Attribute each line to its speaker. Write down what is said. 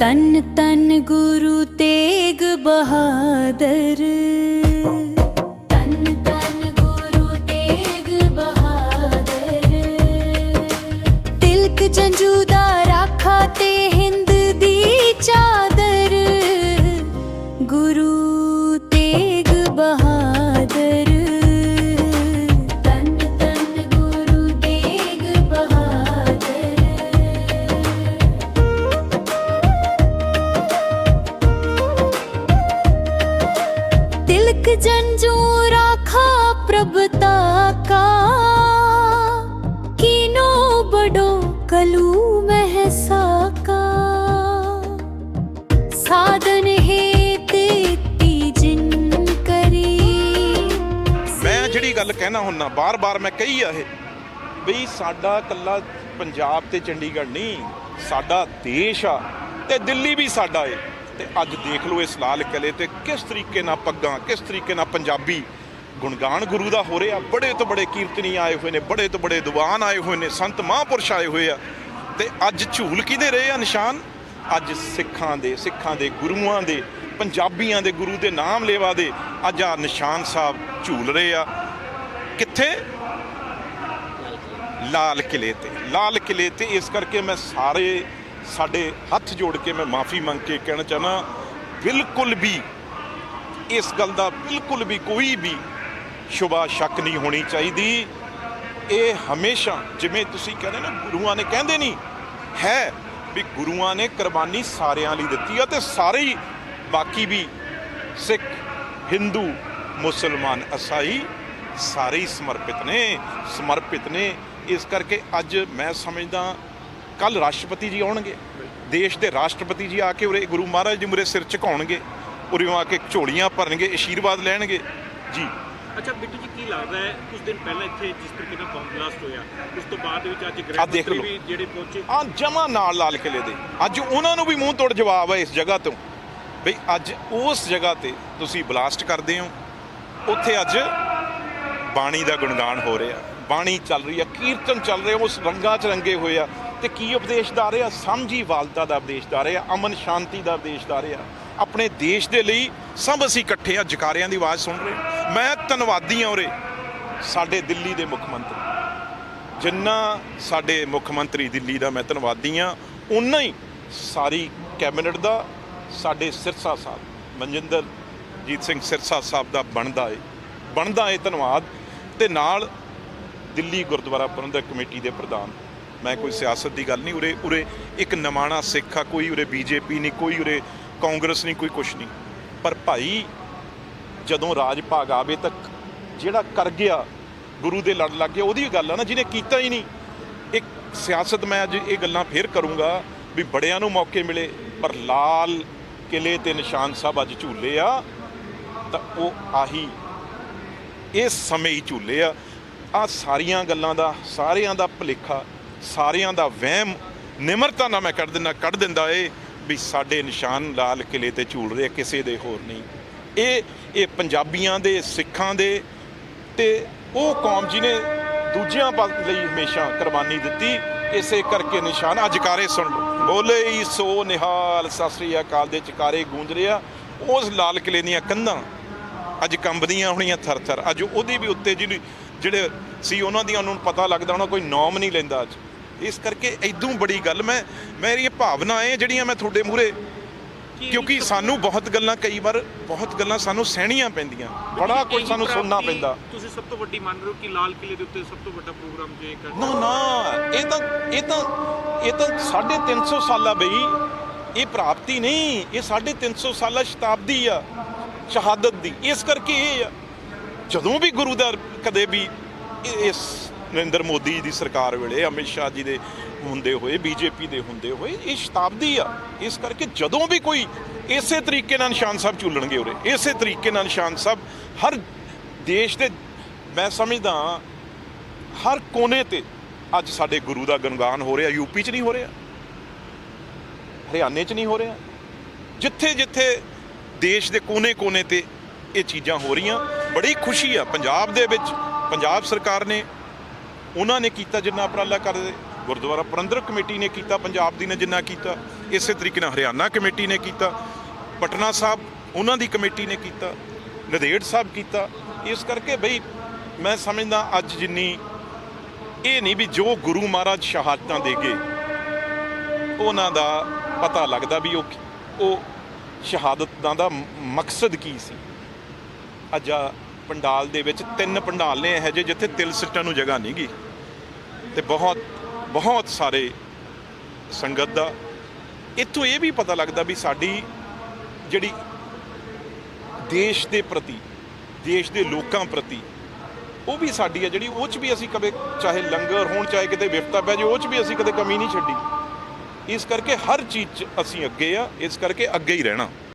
Speaker 1: ਤਨ ਤਨ ਗੁਰੂ ਤੇਗ ਬਹਾਦਰ। ਤਨ ਤਨ ਗੁਰੂ ਤੇਗ ਬਹਾਦਰ। ਤਿਲਕ ਜੰਜੂ ਦਾ ਰਾਖਾ ਤੇ ਹਿੰਦ ਦੀ ਚਾਦਰ ਤਿਲਕ ਜੰਜੂ ਰਾਖਾ ਪ੍ਰਭਤਾ ਕਾ ਕੀਨੋ ਬੜੋ ਕਲੂ ਮਹਿਸਾ ਕਾ ਸਾਧਨ ਹੈ ਤੇ ਜਿਨ ਕਰੀ।
Speaker 2: ਮੈਂ ਜਿਹੜੀ ਗੱਲ ਕਹਿਣਾ ਹੁੰਨਾ, ਬਾਰ-ਬਾਰ ਮੈਂ ਕਹੀ ਆ ਇਹ ਬਈ ਸਾਡਾ ਕੱਲਾ ਪੰਜਾਬ ਤੇ ਚੰਡੀਗੜ੍ਹ ਨਹੀਂ, ਸਾਡਾ ਦੇਸ਼ ਆ, ਤੇ ਦਿੱਲੀ ਵੀ ਸਾਡਾ ਏ। ਤੇ ਅੱਜ ਦੇਖ ਲਓ ਇਸ ਲਾਲ ਕਿਲੇ ਤੇ ਕਿਸ ਤਰੀਕੇ ਨਾਲ ਪੱਗਾਂ, ਕਿਸ ਤਰੀਕੇ ਨਾਲ ਪੰਜਾਬੀ ਗੁਣਗਾਨ ਗੁਰੂ ਦਾ ਹੋ ਰਿਹਾ। ਬੜੇ ਤੋਂ ਬੜੇ ਕੀਰਤਨੀ ਆਏ ਹੋਏ ਨੇ, ਬੜੇ ਤੋਂ ਬੜੇ ਦੀਵਾਨ ਆਏ ਹੋਏ ਨੇ, ਸੰਤ ਮਹਾਂਪੁਰਸ਼ ਆਏ ਹੋਏ ਆ। ਤੇ ਅੱਜ ਝੂਲ ਕਿਹਦੇ ਰਹੇ ਆ ਨਿਸ਼ਾਨ? ਅੱਜ ਸਿੱਖਾਂ ਦੇ ਸਿੱਖਾਂ ਦੇ ਗੁਰੂਆਂ ਦੇ, ਪੰਜਾਬੀਆਂ ਦੇ ਗੁਰੂ ਦੇ ਨਾਮ ਲੇਵਾ ਦੇ ਅੱਜ ਆ ਨਿਸ਼ਾਨ ਸਾਹਿਬ ਝੂਲ ਰਹੇ ਆ। ਕਿੱਥੇ? ਲਾਲ ਕਿਲੇ ਤੇ। ਲਾਲ ਕਿਲੇ ਤੇ। ਇਸ ਕਰਕੇ ਮੈਂ ਸਾਰੇ ਸਾਡੇ ਹੱਥ ਜੋੜ ਕੇ ਮੈਂ ਮਾਫੀ ਮੰਗ ਕੇ ਕਹਿਣਾ ਚਾਹਨਾ ਬਿਲਕੁਲ ਵੀ ਇਸ ਗੱਲ ਦਾ ਬਿਲਕੁਲ ਵੀ ਕੋਈ ਵੀ ਸ਼ੁਬਾ ਸ਼ੱਕ ਨਹੀਂ ਹੋਣੀ ਚਾਹੀਦੀ। ਇਹ ਹਮੇਸ਼ਾ ਜਿਵੇਂ ਤੁਸੀਂ ਕਹਿੰਦੇ ਨਾ, ਗੁਰੂਆਂ ਨੇ ਕਹਿੰਦੇ ਨਹੀਂ, ਹੈ ਵੀ ਗੁਰੂਆਂ ਨੇ ਕੁਰਬਾਨੀ ਸਾਰਿਆਂ ਲਈ ਦਿੱਤੀ ਆ ਤੇ ਸਾਰੇ ਹੀ ਬਾਕੀ ਵੀ ਸਿੱਖ, ਹਿੰਦੂ, ਮੁਸਲਮਾਨ ਅਸਾਈ ਸਾਰੇ ਹੀ ਸਮਰਪਿਤ ਨੇ ਸਮਰਪਿਤ ਨੇ। ਇਸ ਕਰਕੇ ਅੱਜ ਮੈਂ ਸਮਝਦਾ ਕੱਲ ਰਾਸ਼ਟਰਪਤੀ ਜੀ ਆਉਣਗੇ ਦੇਸ਼ ਦੇ ਰਾਸ਼ਟਰਪਤੀ ਜੀ ਆ ਕੇ ਉਰੇ ਗੁਰੂ ਮਹਾਰਾਜ ਜੀ ਮੁਰੇ ਸਿਰ ਝੁਕਾਉਣਗੇ ਉਰੇ ਆ ਕੇ ਝੋਲੀਆਂ ਭਰਨਗੇ ਆਸ਼ੀਰਵਾਦ ਲੈਣਗੇ। ਜੀ।
Speaker 3: ਅੱਛਾ ਬਿੱਟੂ ਜੀ ਕੀ ਲੱਗਦਾ ਹੈ ਕੁਝ ਦਿਨ ਪਹਿਲਾਂ ਇੱਥੇ ਜਿਸ ਤਰੀਕੇ ਨਾਲ ਬੰਬ ਬਲਾਸਟ ਹੋਇਆ ਉਸ ਤੋਂ ਬਾਅਦ ਵਿੱਚ ਅੱਜ ਗ੍ਰਹਿ ਮੰਤਰੀ। ਵੀ ਜਿਹੜੇ ਪਹੁੰਚੇ?
Speaker 2: ਆ ਜਮਾ ਨਾਲ ਲਾਲ ਕਿਲੇ ਦੇ। ਅੱਜ ਉਹਨਾਂ ਨੂੰ ਵੀ ਮੂੰਹ ਤੋੜ ਜਵਾਬ ਹੈ ਇਸ ਜਗ੍ਹਾ ਤੋਂ। ਬਈ ਅੱਜ ਉਸ ਜਗ੍ਹਾ ਤੇ ਤੁਸੀਂ ਬਲਾਸਟ ਕਰਦੇ ਹੋ। ਉੱਥੇ ਅੱਜ ਬਾਣੀ ਦਾ ਗੁਣਗਾਨ ਹੋ ਰਿਹਾ। ਬਾਣੀ ਚੱਲ ਰਹੀ ਆ ਕੀਰਤਨ ਚੱਲ ਰਿਹਾ ਉਸ ਰੰਗਾਂ 'ਚ ਰੰਗੇ ਹੋਏ ਆ। ਤੇ ਕੀ ਉਪਦੇਸ਼ ਦਾ ਰਿਹਾ? ਸਾਂਝੀ ਵਾਲਤਾ ਦਾ ਉਪਦੇਸ਼ ਦਾ ਰਿਹਾ, ਅਮਨ ਸ਼ਾਂਤੀ ਦਾ ਉਪਦੇਸ਼ ਦਾ ਰਿਹਾ। ਆਪਣੇ ਦੇਸ਼ ਦੇ ਲਈ ਸਭ ਅਸੀਂ ਇਕੱਠੇ ਆ, ਜਕਾਰਿਆਂ ਦੀ ਆਵਾਜ਼ ਸੁਣ ਰਹੇ। ਮੈਂ ਧੰਨਵਾਦੀ ਆ ਉਰੇ, ਸਾਡੇ ਦਿੱਲੀ ਦੇ ਮੁੱਖ ਮੰਤਰੀ। ਜਿੰਨਾ ਸਾਡੇ ਮੁੱਖ ਮੰਤਰੀ ਦਿੱਲੀ ਦਾ ਮੈਂ ਧੰਨਵਾਦੀ ਆ ਉਨਾ ਹੀ ਸਾਰੀ ਕੈਬਨਿਟ ਦਾ, ਸਾਡੇ ਸਿਰਸਾ ਸਾਹਿਬ, ਮਨਜਿੰਦਰ ਜੀਤ ਸਿੰਘ ਸਿਰਸਾ ਸਾਹਿਬ ਦਾ ਬਣਦਾ ਏ। ਬਣਦਾ ਏ ਧੰਨਵਾਦ। ਤੇ ਨਾਲ ਦਿੱਲੀ ਗੁਰਦੁਆਰਾ ਪ੍ਰਬੰਧਕ ਕਮੇਟੀ ਦੇ ਪ੍ਰਧਾਨ। ਮੈਂ ਕੋਈ ਸਿਆਸਤ ਦੀ ਗੱਲ ਨਹੀਂ, ਉਰੇ ਉਰੇ ਇੱਕ ਨਮਾਣਾ ਸਿੱਖ ਆ, ਕੋਈ ਉਰੇ ਬੀਜੇਪੀ ਨਹੀਂ, ਕੋਈ ਉਰੇ ਕਾਂਗਰਸ ਨਹੀਂ, ਕੋਈ ਕੁਛ ਨਹੀਂ। ਪਰ ਭਾਈ, ਜਦੋਂ ਰਾਜ ਭਾਗ ਆਵੇ ਤਾਂ ਜਿਹੜਾ ਕਰ ਗਿਆ, ਗੁਰੂ ਦੇ ਲੜ ਲੱਗ ਗਿਆ, ਉਹਦੀ ਗੱਲ ਆ ਨਾ, ਜਿਹਨੇ ਕੀਤਾ ਹੀ ਨਹੀਂ। ਇੱਕ ਸਿਆਸਤ ਮੈਂ ਅੱਜ ਇਹ ਗੱਲਾਂ ਫੇਰ ਕਰੂੰਗਾ ਵੀ ਬੜਿਆਂ ਨੂੰ ਮੌਕੇ ਮਿਲੇ, ਪਰ ਲਾਲ ਕਿਲੇ ਤੇ ਨਿਸ਼ਾਨ ਸਾਹਿਬ ਅੱਜ ਝੂਲੇ ਆ, ਤਾਂ ਉਹ ਆਹੀ, ਇਸ ਸਮੇਂ ਹੀ ਝੂਲੇ ਆ। ਆ ਸਾਰੀਆਂ ਗੱਲਾਂ ਦਾ, ਸਾਰਿਆਂ ਦਾ ਭੁਲੇਖਾ ਸਾਰਿਆਂ ਦਾ ਵਹਿਮ, ਨਿਮਰਤਾ ਨਾਲ ਮੈਂ ਕੱਢ ਦਿੰਦਾ ਕੱਢ ਦਿੰਦਾ ਏ ਵੀ ਸਾਡੇ ਨਿਸ਼ਾਨ ਲਾਲ ਕਿਲੇ ਤੇ ਝੂਲ ਰਹੇ ਕਿਸੇ ਦੇ ਹੋਰ ਨਹੀਂ। ਇਹ ਇਹ ਪੰਜਾਬੀਆਂ ਦੇ, ਸਿੱਖਾਂ ਦੇ ਤੇ ਉਹ ਕੌਮ ਜਿਹਨੇ ਦੂਜਿਆਂ ਲਈ ਹਮੇਸ਼ਾ ਕੁਰਬਾਨੀ ਦਿੱਤੀ, ਇਸੇ ਕਰਕੇ ਨਿਸ਼ਾਨ ਅੱਜ ਕਾਰੇ ਸੁਣ ਲਓ। ਬੋਲੇ ਹੀ ਸੋ ਨਿਹਾਲ, ਸਤਿ ਸ੍ਰੀ ਅਕਾਲ ਦੇ ਚਕਾਰੇ ਗੂੰਜ ਰਿਹਾ ਉਸ ਲਾਲ ਕਿਲੇ ਦੀਆਂ ਕੰਧਾਂ ਅੱਜ ਕੰਬਦੀਆਂ ਹੋਣੀਆਂ ਥਰ-ਥਰ। ਅੱਜ ਉਹਦੀ ਵੀ ਉੱਤੇ ਜਿਹਨੂੰ ਜਿਹੜੇ ਸੀ ਉਹਨਾਂ ਦੀਆਂ ਉਹਨਾਂ ਨੂੰ ਪਤਾ ਲੱਗਦਾ ਉਹਨਾਂ ਕੋਈ ਨਾਮ ਨਹੀਂ ਲੈਂਦਾ ਅੱਜ। ਇਸ ਕਰਕੇ ਐਦੋਂ ਬੜੀ ਗੱਲ ਮੈਂ ਮੇਰੀਆਂ ਭਾਵਨਾਵਾਂ ਜਿਹੜੀਆਂ ਮੈਂ ਤੁਹਾਡੇ ਮੂਹਰੇ ਕਿਉਂਕਿ ਸਾਨੂੰ ਬਹੁਤ ਗੱਲਾਂ ਕਈ ਵਾਰ ਬਹੁਤ ਗੱਲਾਂ ਸਾਨੂੰ ਸਹਿਣੀਆਂ ਪੈਂਦੀਆਂ ਬੜਾ ਕੁਝ ਸਾਨੂੰ ਸੁਣਨਾ ਪੈਂਦਾ।
Speaker 3: ਤੁਸੀਂ ਸਭ ਤੋਂ ਵੱਡੀ ਮੰਨ ਰਹੇ ਹੋ ਕਿ ਲਾਲ ਕਿਲੇ ਦੇ ਉੱਤੇ ਸਭ ਤੋਂ ਵੱਡਾ ਪ੍ਰੋਗਰਾਮ ਜੇ ਕਰ
Speaker 2: ਨਾ ਨਾ ਇਹ ਤਾਂ ਇਹ ਤਾਂ ਇਹ ਤਾਂ 350 ਸਾਲਾ ਬਈ ਇਹ ਪ੍ਰਾਪਤੀ ਨਹੀਂ ਇਹ 350 ਸਾਲਾ ਸ਼ਤਾਬਦੀ ਆ ਸ਼ਹਾਦਤ ਦੀ ਇਸ ਕਰਕੇ ਇਹ ਆ। ਜਦੋਂ ਵੀ ਗੁਰੂ ਦਾ ਕਦੇ ਵੀ ਇਸ ਨਰਿੰਦਰ ਮੋਦੀ ਦੀ ਸਰਕਾਰ ਵੇਲੇ, ਅਮਿਤ ਸ਼ਾਹ ਜੀ ਦੇ ਹੁੰਦੇ ਹੋਏ, ਬੀਜੇਪੀ ਦੇ ਹੁੰਦੇ ਹੋਏ, ਇਹ ਸ਼ਤਾਬਦੀ ਆ। ਇਸ ਕਰਕੇ ਜਦੋਂ ਵੀ ਕੋਈ ਇਸੇ ਤਰੀਕੇ ਨਾਲ ਨਿਸ਼ਾਨ ਸਾਹਿਬ ਝੂਲਣਗੇ ਉਰੇ, ਇਸੇ ਤਰੀਕੇ ਨਾਲ ਨਿਸ਼ਾਨ ਸਾਹਿਬ ਹਰ ਦੇਸ਼ ਦੇ, ਮੈਂ ਸਮਝਦਾ ਹਰ ਕੋਨੇ ਤੇ ਅੱਜ ਸਾਡੇ ਗੁਰੂ ਦਾ ਗੁਣਗਾਨ ਹੋ ਰਿਹਾ ਯੂਪੀ 'ਚ ਨਹੀਂ ਹੋ ਰਿਹਾ, ਹਰਿਆਣੇ 'ਚ ਨਹੀਂ ਹੋ ਰਿਹਾ। ਜਿੱਥੇ ਜਿੱਥੇ ਦੇਸ਼ ਦੇ ਕੋਨੇ-ਕੋਨੇ ਤੇ ਇਹ ਚੀਜ਼ਾਂ ਹੋ ਰਹੀਆਂ, ਬੜੀ ਖੁਸ਼ੀ ਆ, ਪੰਜਾਬ ਦੇ ਵਿੱਚ, ਪੰਜਾਬ ਸਰਕਾਰ ਨੇ ਉਹਨਾਂ ਨੇ ਕੀਤਾ ਜਿੰਨਾ ਉਪਰਾਲਾ ਕਰਦੇ ਗੁਰਦੁਆਰਾ ਪ੍ਰਬੰਧਕ ਕਮੇਟੀ ਨੇ ਕੀਤਾ, ਪੰਜਾਬ ਦੀ ਨੇ ਜਿੰਨਾ ਕੀਤਾ, ਇਸੇ ਤਰੀਕੇ ਨਾਲ ਹਰਿਆਣਾ ਕਮੇਟੀ ਨੇ ਕੀਤਾ, ਪਟਨਾ ਸਾਹਿਬ ਉਹਨਾਂ ਦੀ ਕਮੇਟੀ ਨੇ ਕੀਤਾ, ਨਦੇੜ ਸਾਹਿਬ ਕੀਤਾ। ਇਸ ਕਰਕੇ ਬਈ ਮੈਂ ਸਮਝਦਾ ਅੱਜ ਜਿੰਨੀ ਇਹ ਨਹੀਂ ਵੀ ਜੋ ਗੁਰੂ ਮਹਾਰਾਜ ਸ਼ਹਾਦਤਾਂ ਦੇ ਗਏ, ਉਹਨਾਂ ਦਾ ਪਤਾ ਲੱਗਦਾ ਵੀ ਉਹ ਉਹ ਸ਼ਹਾਦਤਾਂ ਦਾ ਮਕਸਦ ਕੀ ਸੀ। ਅੱਜ ਆ ਪੰਡਾਲ ਦੇ ਵਿੱਚ ਤਿੰਨ ਪੰਡਾਲ ਨੇ ਇਹੋ ਜਿਹੇ ਜਿੱਥੇ ਤਿਲ ਸਿੱਟਣ ਨੂੰ ਜਗ੍ਹਾ ਨਹੀਂ ਗਈ ਤੇ ਬਹੁਤ ਬਹੁਤ ਸਾਰੇ ਸੰਗਤ ਦਾ ਇੱਥੋਂ ਇਹ ਵੀ ਪਤਾ ਲੱਗਦਾ ਵੀ ਸਾਡੀ ਜਿਹੜੀ ਦੇਸ਼ ਦੇ ਪ੍ਰਤੀ, ਦੇਸ਼ ਦੇ ਲੋਕਾਂ ਪ੍ਰਤੀ ਉਹ ਵੀ ਸਾਡੀ ਹੈ ਜਿਹੜੀ ਉਹ ਚ ਵੀ ਅਸੀਂ ਕਦੇ ਚਾਹੇ ਲੰਗਰ ਹੋਣ, ਚਾਹੇ ਕਿਤੇ ਵਿਫਤਾ ਪੈ ਜੇ ਉਹ ਚ ਵੀ ਅਸੀਂ ਕਦੇ ਕਮੀ ਨਹੀਂ ਛੱਡੀ। ਇਸ ਕਰਕੇ ਹਰ ਚੀਜ਼ 'ਚ ਅਸੀਂ ਅੱਗੇ ਆ, ਇਸ ਕਰਕੇ ਅੱਗੇ ਹੀ ਰਹਿਣਾ।